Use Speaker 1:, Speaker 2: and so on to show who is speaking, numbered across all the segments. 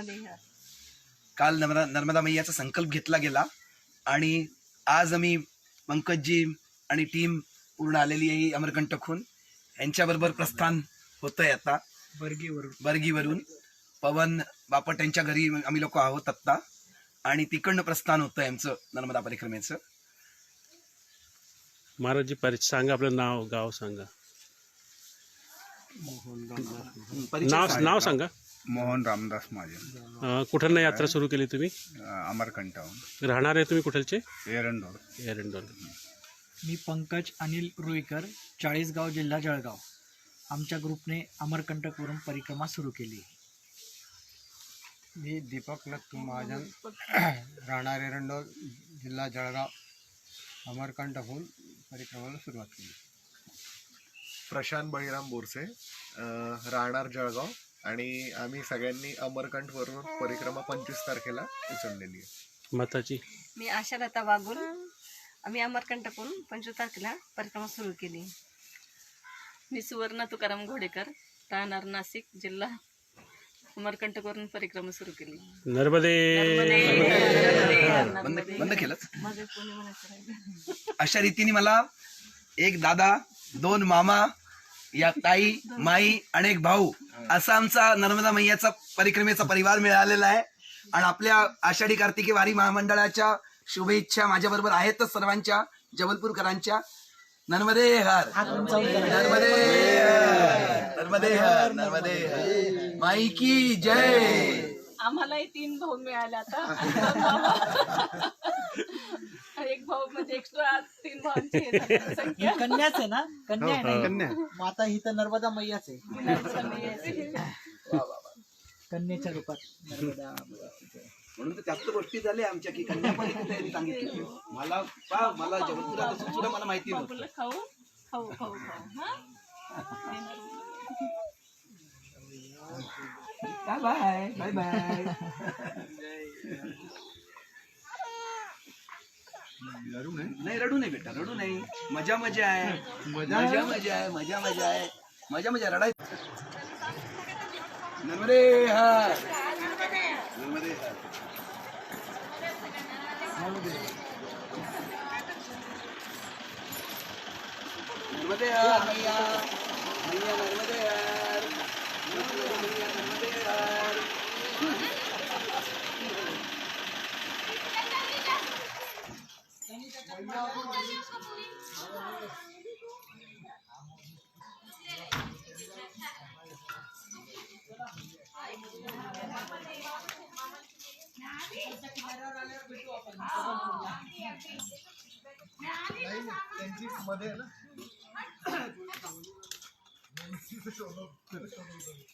Speaker 1: नर्मदे हर
Speaker 2: काल नर्मदा नर्मदा मैयाचा संकल्प घेतला गेला आणि आज आम्ही पंकजजी आणि टीम पूर्ण आलेली आहे अमरकंटकहून. यांच्याबरोबर प्रस्थान होतंय आता.
Speaker 3: बर्गीवरून.
Speaker 2: बर्गीवरून. पवन बापट यांच्या घरी आम्ही लोक आहोत आत्ता. आणि तिकडनं प्रस्थान होतंय आमचं नर्मदा परिक्रमेचं.
Speaker 4: महाराजजी परिचय सांगा आपलं नाव गाव सांगा.
Speaker 2: परिचय
Speaker 4: नाव
Speaker 2: सांगा.
Speaker 4: नाव सांगा.
Speaker 5: मोहन रामदास माझे.
Speaker 4: अं, कुठं यात्रा सुरू केली तुम्ही?
Speaker 5: अमरकंटाहून.
Speaker 4: राहणार आहे तुम्ही कुठलचे?
Speaker 5: एरंडोर
Speaker 4: एरंडोल
Speaker 3: मी पंकज अनिल रुईकर चाळीसगाव जिल्हा जळगाव. आमच्या ग्रुपने अमरकंटकवरून परिक्रमा सुरू केली.
Speaker 6: मी दीपक लत्तू महाजन राहणार एरंडोल जिल्हा जळगाव. अमरकंटहून परिक्रमाला सुरुवात केली.
Speaker 7: प्रशांत बळीराम बोरसे अं, राहणार जळगाव. आणि आम्ही सगळ्यांनी अमरकंठवरून परिक्रमा पंचवीस तारखेला उचललेली आहे.
Speaker 4: मताची
Speaker 1: मी आशालता वागुल आम्ही अमरकंटकून पंचवीस तारखेला परिक्रमा सुरू केली.
Speaker 8: मी सुवर्णा तुकाराम घोडेकर राहणार नाशिक जिल्हा अमरकंटकवरून परिक्रमा सुरू केली.
Speaker 4: नर्मदे.
Speaker 2: बंद बंद केलंच?
Speaker 1: माझे कोणी म्हणायचं राहिलं.
Speaker 2: अशा रीतीने मला एक दादा दोन मामा या ताई माई आणि एक भाऊ असा आमचा नर्मदा मैयाचा परिक्रमेचा परिवार मिळालेला आहे. आणि आपल्या आषाढी कार्तिकी वारी महामंडळाच्या शुभेच्छा माझ्या बरोबर आहेतच सर्वांच्या जबलपूरकरांच्या. नर्मदे हर. नर्मदे हर. नर्मदे हर नर्मदे हर. माई की जय.
Speaker 8: आम्हालाही तीन भाऊ मिळाले आता. एक भाऊ म्हणजे एक्स्ट्रा तीन भावांची हे संख्या.
Speaker 3: कन्याच आहे ना? कन्या आहे ना? माता ही तर नर्मदा मैयाच आहे. कन्याच्या रूपात नर्मदा
Speaker 2: म्हणून तर जास्त गोष्टी झाल्या आमच्या की कन्या पण इथे तयारी सांगितली. मला पा मला जबलपुरात असून सुद्धा मला माहिती नव्हतं.
Speaker 8: खाऊ खाऊ खाऊ खाऊ हा
Speaker 2: बाय बाय बाय. नाही रडू नाही बेटा रडू नाही मजा मजा आहे. मजा? मजा आहे मजा मजा आहे. मजा मजा रडाय नर्मदे हर. नर्मदे. नर्मदे हर.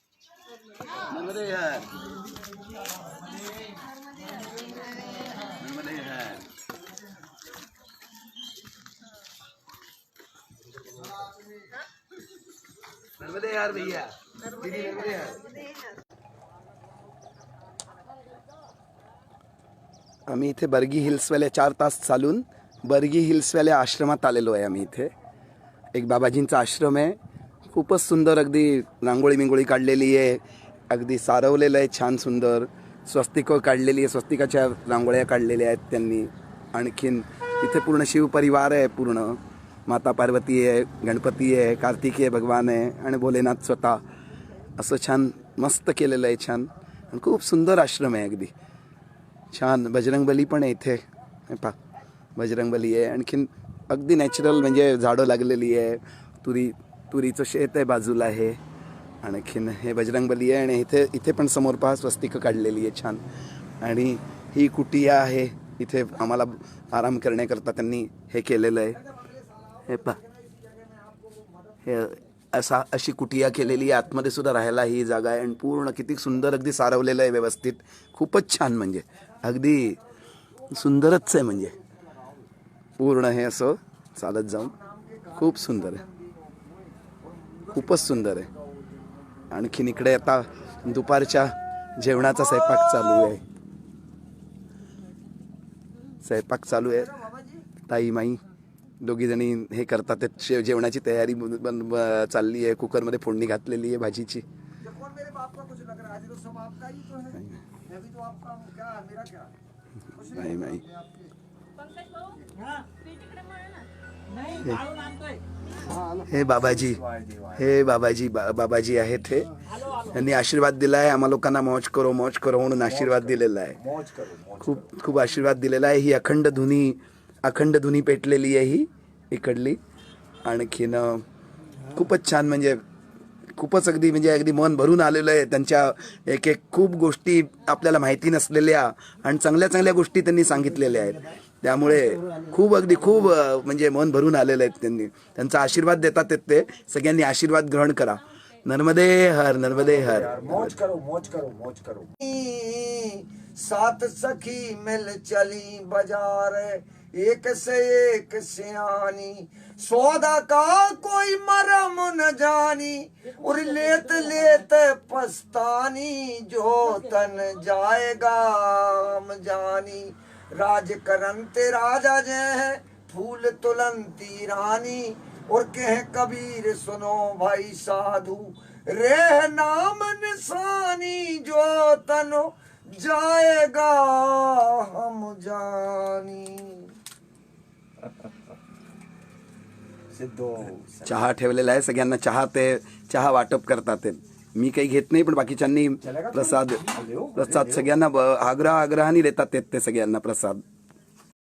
Speaker 2: नर्मदे है नर्मदे है नर्मदे यार भैया. दीदी नर्मदे यार आम्ही इथे बर्गी हिल्सवाल्या चार तास चालून बर्गी हिल्सवाल्या आश्रमात आलेलो आहे आम्ही इथे. एक बाबाजींचा आश्रम आहे. खूपच सुंदर अगदी रांगोळी मिंगोळी काढलेली आहे. अगदी सारवलेलं आहे छान सुंदर. स्वस्तिकं काढलेली आहे स्वस्तिकाच्या रांगोळ्या काढलेल्या आहेत त्यांनी. आणखीन इथे पूर्ण शिवपरिवार आहे पूर्ण. माता पार्वती आहे गणपती आहे कार्तिकीय भगवान आहे आणि भोलेनाथ स्वतः. असं छान मस्त केलेलं आहे छान. आणि खूप सुंदर आश्रम आहे अगदी. छान. बजरंगबली पण आहे इथे. हे बजरंगबली आहे. आणखीन अगदी नॅचरल म्हणजे झाडं लागलेली आहे. तुरी तुरीचं शेत आहे बाजूला आहे आणखीन हे बजरंगबली आहे आणि इथे इथे पण समोर पहा स्वस्तिकं काढलेली आहे छान. आणि ही कुटिया आहे. इथे आम्हाला आराम करण्याकरता त्यांनी हे केलेलं आहे. हे पा हे असा अशी कुटिया केलेली आहे. आतमध्ये सुद्धा राहायला ही जागा आहे. आणि पूर्ण किती सुंदर अगदी सारवलेलं आहे व्यवस्थित. खूपच छान म्हणजे. अगदी सुंदरच आहे म्हणजे. पूर्ण हे असं चालत जाऊन. खूप सुंदर आहे. खूपच सुंदर आहे. आणखीन इकडे आता दुपारच्या जेवणाचा स्वयंपाक चालू आहे. स्वयंपाक चालू आहे. ताई माई दोघी जणी हे करतात. शे- जेवणाची तयारी बन- ब- चालली आहे. कुकरमध्ये फोडणी घातलेली आहे भाजीची.
Speaker 6: है। ही? है? हूँ है
Speaker 2: नाही नाही हे। बाबाजी हे बाबाजी बा- बाबाजी आहेत हे. त्यांनी आशीर्वाद दिला आहे. आम्हा लोकांना मौज करो मौज करो म्हणून आशीर्वाद दिलेला आहे. खूप खूप आशीर्वाद दिलेला आहे. ही अखंड धुनी अखंड धुनी पेटलेली आहे ही इकडली. आणखीन खूपच छान म्हणजे खूपच अगदी म्हणजे अगदी मन भरून आलेलं आहे त्यांच्या एक एक खूप गोष्टी आपल्याला माहिती नसलेल्या आणि चांगल्या चांगल्या गोष्टी त्यांनी सांगितलेल्या आहेत. त्यामुळे खूप अगदी खूप म्हणजे मन भरून आलेलं आहेत त्यांनी. त्यांचा आशीर्वाद देतात ते. सगळ्यांनी आशीर्वाद ग्रहण करा. नर्मदे हर नर्मदे हर।
Speaker 6: सात सखी मिल चली बाज़ार एक से एक सियानी। सौदा का कोई मरम न जानी और लेत लेत पछतानी जो तन जाएगा हम जानी। राज करंते राजा जय है फूल तुलंती रानी। और कह कबीर सुनो भाई साधु रे नाम निशानी जो तनो जाएगा हम जानी।
Speaker 2: चहा ठेवलेला आहे सगळ्यांना चहा ते चहा वाटप करतात मी काही घेत नाही पण बाकीच्यांनी प्रसाद प्रसाद सगळ्यांना ब- आग्रह आग्रहाने देतात ते सगळ्यांना प्रसाद.